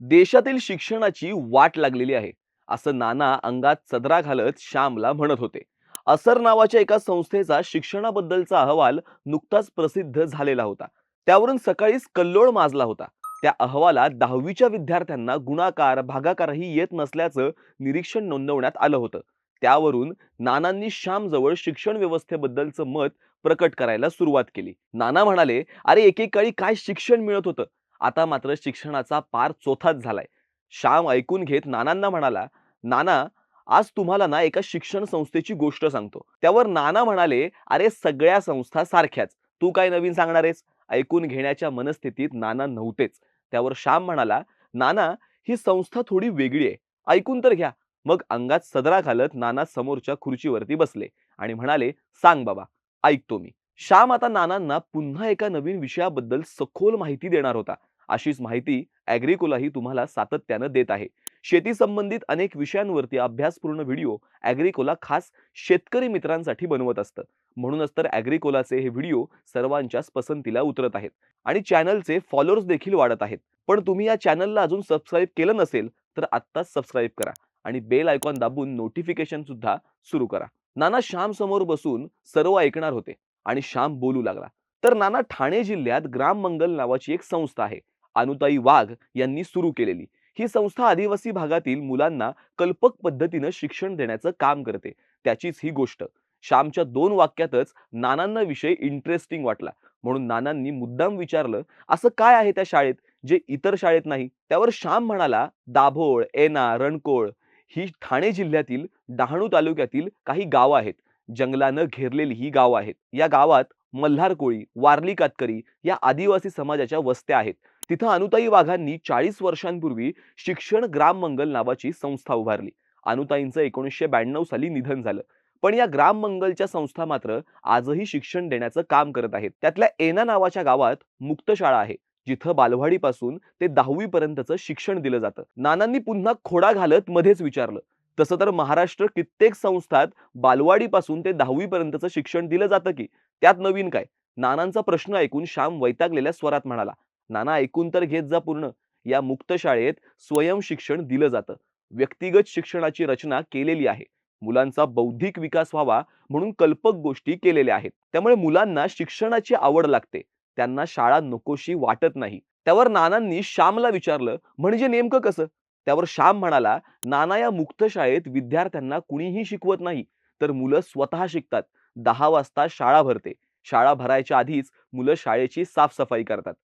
देशातील शिक्षणाची वाट लागलेली आहे असं नाना अंगात सदरा घालत श्यामला म्हणत होते. असर नावाच्या एका संस्थेचा शिक्षणाबद्दलचा अहवाल नुकताच प्रसिद्ध झालेला होता. त्यावरून सकाळीच कल्लोळ माजला होता. त्या अहवालात दहावीच्या विद्यार्थ्यांना गुणाकार भागाकारही येत नसल्याचं निरीक्षण नोंदवण्यात आलं होतं. त्यावरून नानांनी श्यामजवळ शिक्षण व्यवस्थेबद्दलचं मत प्रकट करायला सुरुवात केली. नाना म्हणाले अरे एकेकाळी काय शिक्षण मिळत होतं? आता मात्र शिक्षणाचा पार चोथाच झालाय. श्याम ऐकून घेत नानांना म्हणाला नाना आज तुम्हाला ना एका शिक्षण संस्थेची गोष्ट सांगतो. त्यावर नाना म्हणाले अरे सगळ्या संस्था सारख्याच. तू काय नवीन सांगणार आहेस? ऐकून घेण्याच्या मनस्थितीत नाना नव्हतेच. त्यावर श्याम म्हणाला नाना ही संस्था थोडी वेगळी आहे. ऐकून तर घ्या. मग अंगात सदरा घालत नाना समोरच्या खुर्चीवरती बसले आणि म्हणाले सांग बाबा ऐकतो मी. श्याम आता नानांना पुन्हा एका नवीन विषयाबद्दल सखोल माहिती देणार होता. अशीच माहिती ॲग्रिकोलाही तुम्हाला सातत्यानं देत आहे. शेती संबंधित अनेक विषयांवरती अभ्यासपूर्ण व्हिडिओ ॲग्रिकोला खास शेतकरी मित्रांसाठी बनवत असतं. म्हणूनच तर ॲग्रिकोलाचे हे व्हिडिओ सर्वांच्याच पसंतीला उतरत आहेत आणि चॅनलचे फॉलोअर्स देखील वाढत आहेत. पण तुम्ही या चॅनलला अजून सबस्क्राईब केलं नसेल तर आत्ताच सबस्क्राईब करा आणि बेल आयकॉन दाबून नोटिफिकेशन सुद्धा सुरू करा. नाना श्याम समोर बसून सर्व ऐकणार होते आणि श्याम बोलू लागला. तर नाना ठाणे जिल्ह्यात ग्राम मंगल नावाची एक संस्था आहे. अनुताई वाघ यांनी सुरू केलेली. ही संस्था आदिवासी भागातील मुलांना कल्पक पद्धतीनं शिक्षण देण्याचं काम करते. त्याचीच ही गोष्ट. श्यामच्या दोन वाक्यातच नानांना विषय इंटरेस्टिंग वाटला. म्हणून नानांनी मुद्दाम विचारलं असं काय आहे त्या शाळेत? जे इतर शाळेत नाही. त्यावर श्याम म्हणाला दाभोळ एना रणकोळ ही ठाणे जिल्ह्यातील डहाणू तालुक्यातील काही गावं आहेत. जंगलानं घेरलेली ही गावं आहेत. या गावात मल्हार कोळी वारली कातकरी या आदिवासी समाजाच्या वस्त्या आहेत. तिथं अनुताई वाघांनी चाळीस वर्षांपूर्वी शिक्षण ग्राम मंगल नावाची संस्था उभारली. अनुताईंचं एकोणीसशे ब्याण्णव साली निधन झालं. पण या ग्राम मंगलच्या संस्था मात्र आजही शिक्षण देण्याचं काम करत आहेत. त्यातल्या एना नावाच्या गावात मुक्त शाळा आहे जिथं बालवाडीपासून ते दहावी पर्यंतचं शिक्षण दिलं जातं. नानांनी पुन्हा खोडा घालत मध्येच विचारलं. तसं तर महाराष्ट्र कित्येक संस्थात बालवाडीपासून ते दहावी पर्यंतचं शिक्षण दिलं जातं की? त्यात नवीन काय? नानांचा प्रश्न ऐकून श्याम वैतागलेल्या स्वरात म्हणाला नाना ऐकून तर घेत जा पूर्ण. या मुक्त शाळेत स्वयं शिक्षण दिलं जातं. व्यक्तिगत शिक्षणाची रचना केलेली आहे. मुलांचा बौद्धिक विकास व्हावा म्हणून कल्पक गोष्टी केलेल्या आहेत. त्यामुळे मुलांना शिक्षणाची आवड लागते. त्यांना शाळा नकोशी वाटत नाही. त्यावर नानांनी श्यामला विचारलं म्हणजे नेमकं कसं? त्यावर श्याम म्हणाला नाना या मुक्त शाळेत विद्यार्थ्यांना कुणीही शिकवत नाही तर मुलं स्वतः शिकतात. दहा वाजता शाळा भरते. शाळा भरायच्या आधीच मुलं शाळेची साफसफाई करतात.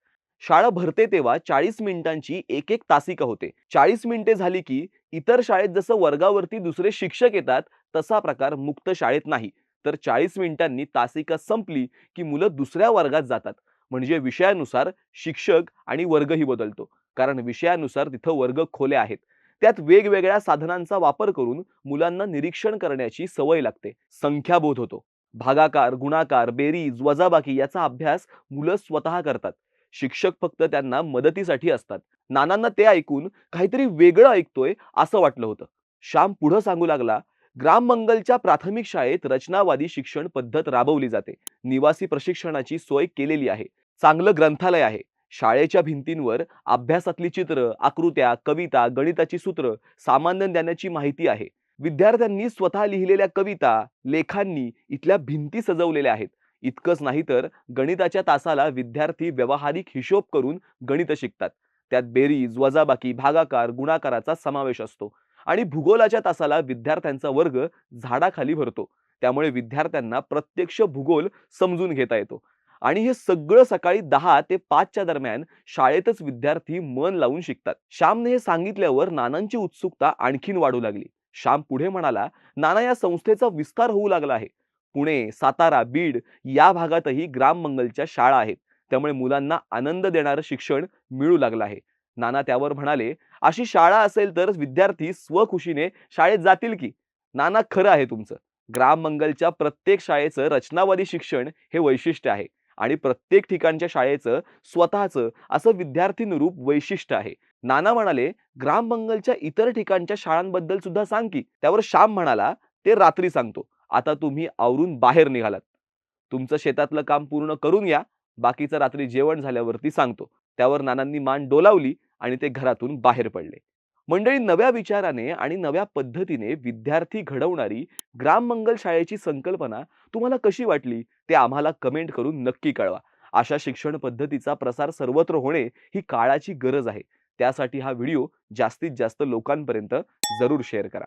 शाळा भरते तेव्हा चाळीस मिनिटांची एक एक तासिका होते. चाळीस मिनिटे झाली की इतर शाळेत जसं वर्गावरती दुसरे शिक्षक येतात तसा प्रकार मुक्त शाळेत नाही. तर चाळीस मिनिटांनी तासिका संपली की मुलं दुसऱ्या वर्गात जातात. म्हणजे विषयानुसार शिक्षक आणि वर्गही बदलतो. कारण विषयानुसार तिथं वर्ग खोल्या आहेत. त्यात वेगवेगळ्या साधनांचा वापर करून मुलांना निरीक्षण करण्याची सवय लागते. संख्याबोध होतो. भागाकार गुणाकार बेरीज वजाबाकी याचा अभ्यास मुलं स्वतः करतात. शिक्षक फक्त त्यांना मदतीसाठी असतात. नानांना ते ऐकून काहीतरी वेगळं ऐकतोय असं वाटलं होतं. श्याम पुढं सांगू लागला ग्राम मंगलच्या प्राथमिक शाळेत रचनावादी शिक्षण पद्धत राबवली जाते. निवासी प्रशिक्षणाची सोय केलेली आहे. चांगलं ग्रंथालय आहे. शाळेच्या भिंतींवर अभ्यासातली चित्र आकृत्या कविता गणिताची सूत्र सामान्य ज्ञानाची माहिती आहे. विद्यार्थ्यांनी स्वतः लिहिलेल्या कविता लेखांनी इथल्या भिंती सजवलेल्या आहेत. इतकंच नाही तर गणिताच्या तासाला विद्यार्थी व्यावहारिक हिशोब करून गणित शिकतात. त्यात बेरीज वजाबाकी भागाकार गुणाकाराचा समावेश असतो आणि भूगोलाच्या तासाला विद्यार्थ्यांचा वर्ग झाडाखाली भरतो. त्यामुळे विद्यार्थ्यांना प्रत्यक्ष भूगोल समजून घेता येतो. आणि हे सगळं सकाळी दहा ते पाचच्या दरम्यान शाळेतच विद्यार्थी मन लावून शिकतात. श्यामने हे सांगितल्यावर नानांची उत्सुकता आणखीन वाढू लागली. श्याम पुढे म्हणाला नाना या संस्थेचा विस्तार होऊ लागला आहे. पुणे सातारा बीड या भागातही ग्राम मंगलच्या शाळा आहेत. त्यामुळे मुलांना आनंद देणारं शिक्षण मिळू लागलं आहे. नाना त्यावर म्हणाले अशी शाळा असेल तर विद्यार्थी स्वखुशीने शाळेत जातील की? नाना खरं आहे तुमचं. ग्राम मंगलच्या प्रत्येक शाळेचं रचनावादी शिक्षण हे वैशिष्ट्य आहे आणि प्रत्येक ठिकाणच्या शाळेचं स्वतःचं असं विद्यार्थीनुरूप वैशिष्ट्य आहे. नाना म्हणाले ग्राम मंगलच्या इतर ठिकाणच्या शाळांबद्दल सुद्धा सांग की. त्यावर श्याम म्हणाला ते रात्री सांगतो. आता तुम्ही आवरून बाहेर निघालात. तुमचं शेतातलं काम पूर्ण करून या. बाकीचं रात्री जेवण झाल्यावरती सांगतो. त्यावर नानांनी मान डोलावली आणि ते घरातून बाहेर पडले. मंडळी नव्या विचाराने आणि नव्या पद्धतीने विद्यार्थी घडवणारी ग्राममंगल शाळेची संकल्पना तुम्हाला कशी वाटली ते आम्हाला कमेंट करून नक्की कळवा. अशा शिक्षण पद्धतीचा प्रसार सर्वत्र होणे ही काळाची गरज आहे. त्यासाठी हा व्हिडिओ जास्तीत जास्त लोकांपर्यंत जरूर शेअर करा.